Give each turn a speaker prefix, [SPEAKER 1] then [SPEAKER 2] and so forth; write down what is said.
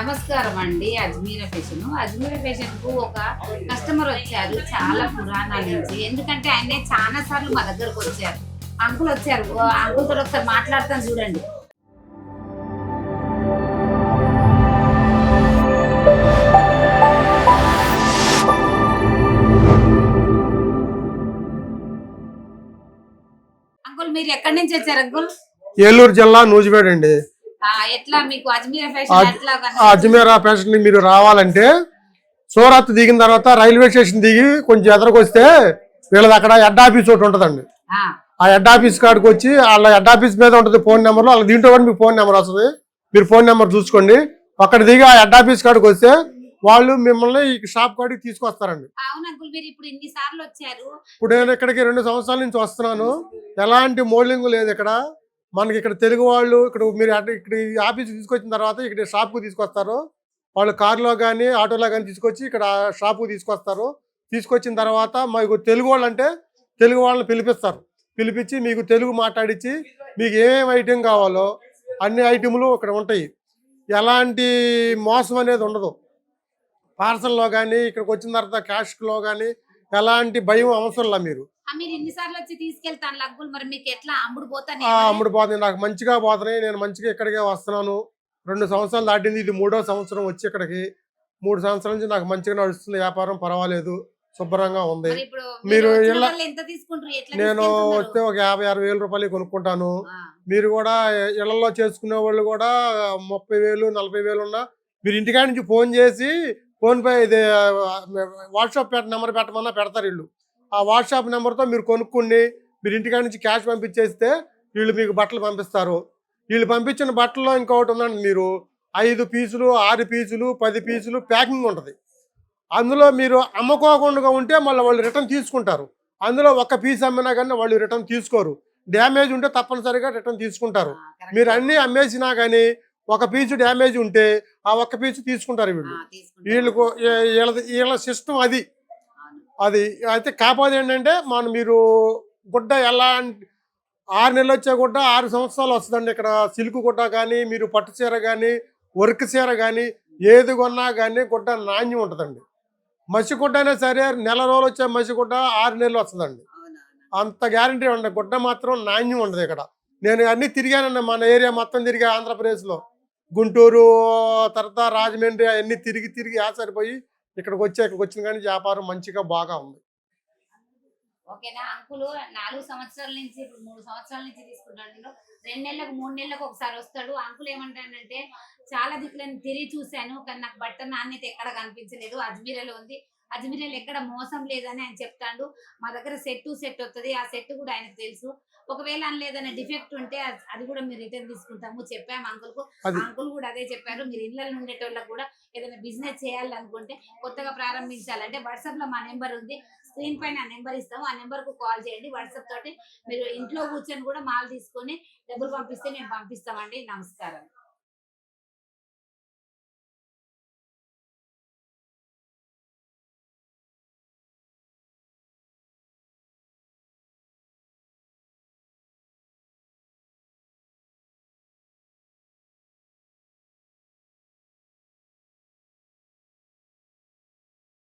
[SPEAKER 1] నమస్కారం అండి అజ్మీర ఫెషన్ అజ్మీర ఫెషన్కు ఒక కస్టమర్ వచ్చారు చాలా పురాణాల నుంచి. ఎందుకంటే ఆయనే చాలా సార్లు మా దగ్గరకు వచ్చారు. అంకుల్ వచ్చారు. ఓ అంకుల్తో ఒకసారి మాట్లాడతాను చూడండి. అంకుల్ మీరు ఎక్కడి నుంచి వచ్చారు అంకుల్?
[SPEAKER 2] ఏలూరు జిల్లా నూజివేడ్ అండి
[SPEAKER 1] అజ్మీర ఫ్యాషన్
[SPEAKER 2] మీరు రావాలంటే సూరత్ దిగిన తర్వాత రైల్వే స్టేషన్ దిగి కొంచెం ఎదరకొస్తే వీళ్ళది అక్కడ హెడ్ ఆఫీస్ ఒకటి ఉంటుందండి.
[SPEAKER 1] ఆ,
[SPEAKER 2] ఆ హెడ్ ఆఫీస్ కాడికి వచ్చి వాళ్ళ హెడ్ ఆఫీస్ మీద ఉంటుంది ఫోన్ నెంబర్ వాళ్ళ దీంట్లో కూడా మీకు ఫోన్ నెంబర్ వస్తుంది. మీరు ఫోన్ నెంబర్ చూసుకోండి. అక్కడ దిగి ఆ హెడ్ ఆఫీస్ కాడికి వస్తే వాళ్ళు మిమ్మల్ని ఈ షాప్ కాడికి తీసుకొస్తారండి.
[SPEAKER 1] ఇప్పుడు
[SPEAKER 2] నేను ఇక్కడికి రెండు సంవత్సరాల నుంచి వస్తున్నాను. ఎలాంటి మోల్డింగ్ లేదు ఇక్కడ. మనకి ఇక్కడ తెలుగు వాళ్ళు ఇక్కడ మీరు ఇక్కడ ఈ తీసుకొచ్చిన తర్వాత ఇక్కడ షాప్కు తీసుకొస్తారు. వాళ్ళు కారులో కానీ ఆటోలో కానీ తీసుకొచ్చి ఇక్కడ షాప్కు తీసుకొస్తారు. తీసుకొచ్చిన తర్వాత మీకు తెలుగు వాళ్ళు అంటే తెలుగు వాళ్ళని పిలిపిస్తారు. పిలిపించి మీకు తెలుగు మాట్లాడించి మీకు ఏమేమి ఐటెం కావాలో అన్ని ఐటెంలు ఇక్కడ ఉంటాయి. ఎలాంటి మోసం అనేది ఉండదు. పార్సల్లో కానీ ఇక్కడికి వచ్చిన తర్వాత క్యాష్లో కానీ ఎలాంటి భయం అవసరంలా మీరు.
[SPEAKER 1] మీరు ఇన్ని సార్లు వచ్చి తీసుకెళ్తాను లగ్గులు మరి మీకు ఎట్లా? అమ్ముడు పోతానే
[SPEAKER 2] అమ్ముడు పోతుంది నాకు మంచిగా పోతున్నాయి. నేను మంచిగా ఇక్కడికే వస్తున్నాను. రెండు సంవత్సరాలు దాటింది. ఇది మూడో సంవత్సరం వచ్చి ఇక్కడికి. మూడు సంవత్సరాల నుంచి నాకు మంచిగా నడుస్తుంది. వ్యాపారం పర్వాలేదు. శుభ్రంగా ఉంది.
[SPEAKER 1] మరి
[SPEAKER 2] నేను? వస్తే ఒక యాభై అరవై వేల రూపాయలు కొనుక్కుంటాను. మీరు కూడా ఇళ్ళలో చేసుకునే వాళ్ళు కూడా ముప్పై వేలు నలభై వేలు ఉన్నా మీరు ఇంటికాడ నుంచి ఫోన్ చేసి ఫోన్ పే ఇది వాట్సాప్ నెంబర్ పెట్టమన్నా పెడతారు వీళ్ళు. ఆ వాట్సాప్ నెంబర్తో మీరు కొనుక్కుని మీరు ఇంటికాడ నుంచి క్యాష్ పంపించేస్తే వీళ్ళు మీకు బట్టలు పంపిస్తారు. వీళ్ళు పంపించిన బట్టల్లో ఇంకొకటి ఉందండి మీరు. ఐదు పీసులు ఆరు పీసులు పది పీసులు ప్యాకింగ్ ఉంటుంది. అందులో మీరు అమ్ముకోకుండా ఉంటే మళ్ళీ వాళ్ళు రిటర్న్ తీసుకుంటారు. అందులో ఒక పీస్ అమ్మినా కానీ వాళ్ళు రిటర్న్ తీసుకోరు. డ్యామేజ్ ఉంటే తప్పనిసరిగా రిటర్న్ తీసుకుంటారు. మీరు అన్ని అమ్మేసినా కానీ ఒక పీసు డ్యామేజ్ ఉంటే ఆ ఒక్క పీసు తీసుకుంటారు వీళ్ళు. వీళ్ళకు వీళ్ళది వీళ్ళ సిస్టమ్ అది. అది అయితే కాకపోతే ఏంటంటే మనం మీరు గుడ్డ ఎలా ఆరు నెలలు వచ్చే గుడ్డ ఆరు సంవత్సరాలు వస్తుందండి. ఇక్కడ సిల్క్ గుడ్డ కానీ మీరు పట్టు చీర కానీ వర్క్ చీర కానీ ఏది కొన్నా కానీ గుడ్డ నాణ్యం ఉంటుందండి. మసి గుడ్డ అయినా సరే నెల రోజులు వచ్చే మసి గుడ్డ ఆరు నెలలు వస్తుందండి. అంత గ్యారంటీ ఉండదు గుడ్డ మాత్రం నాణ్యం ఉండదు ఇక్కడ. నేను అన్ని తిరిగానండి మన ఏరియా మొత్తం తిరిగా ఆంధ్రప్రదేశ్లో. గుంటూరు తర్వాత రాజమండ్రి అవన్నీ తిరిగి తిరిగి ఆసరిపోయి ఇక్కడికి వచ్చి ఇక్కడికి వచ్చిన కానీ వ్యాపారం మంచిగా బాగా ఉంది.
[SPEAKER 1] ఓకేనా అంకులు నాలుగు సంవత్సరాల నుంచి ఇప్పుడు మూడు సంవత్సరాల నుంచి తీసుకుంటాను రెండు నెలలకు మూడు నెలలకు ఒకసారి వస్తాడు. అంకుల్ ఏమంటాడంటే చాలా దిక్కులను తిరిగి చూశాను కానీ నాకు బట్ట నాణ్యత ఎక్కడ కనిపించలేదు. అజ్మీరలో ఉంది. అజ్మీరలో ఎక్కడ మోసం లేదని ఆయన చెప్తాడు. మా దగ్గర సెట్ సెట్ వస్తుంది ఆ సెట్ కూడా ఆయనకు తెలుసు. ఒకవేళ అందులో ఏదైనా డిఫెక్ట్ ఉంటే అది- కూడా మీరు రిటర్న్ తీసుకుంటాము. చెప్పాము
[SPEAKER 2] అంకుల్కు.
[SPEAKER 1] అంకుల్ కూడా అదే చెప్పారు. మీరు ఇళ్ళలో ఉండేటోళ్ళకి కూడా ఏదైనా బిజినెస్ చేయాలనుకుంటే కొత్తగా ప్రారంభించాలంటే వాట్సాప్లో మా నెంబర్ ఉంది. స్క్రీన్ పైన ఆ నెంబర్ ఇస్తాము. ఆ నెంబర్కు కాల్ చేయండి. వాట్సాప్ తోటి మీరు ఇంట్లో కూర్చొని కూడా మాల్ తీసుకొని డబ్బులు పంపిస్తే మేము పంపిస్తామండి. నమస్కారం.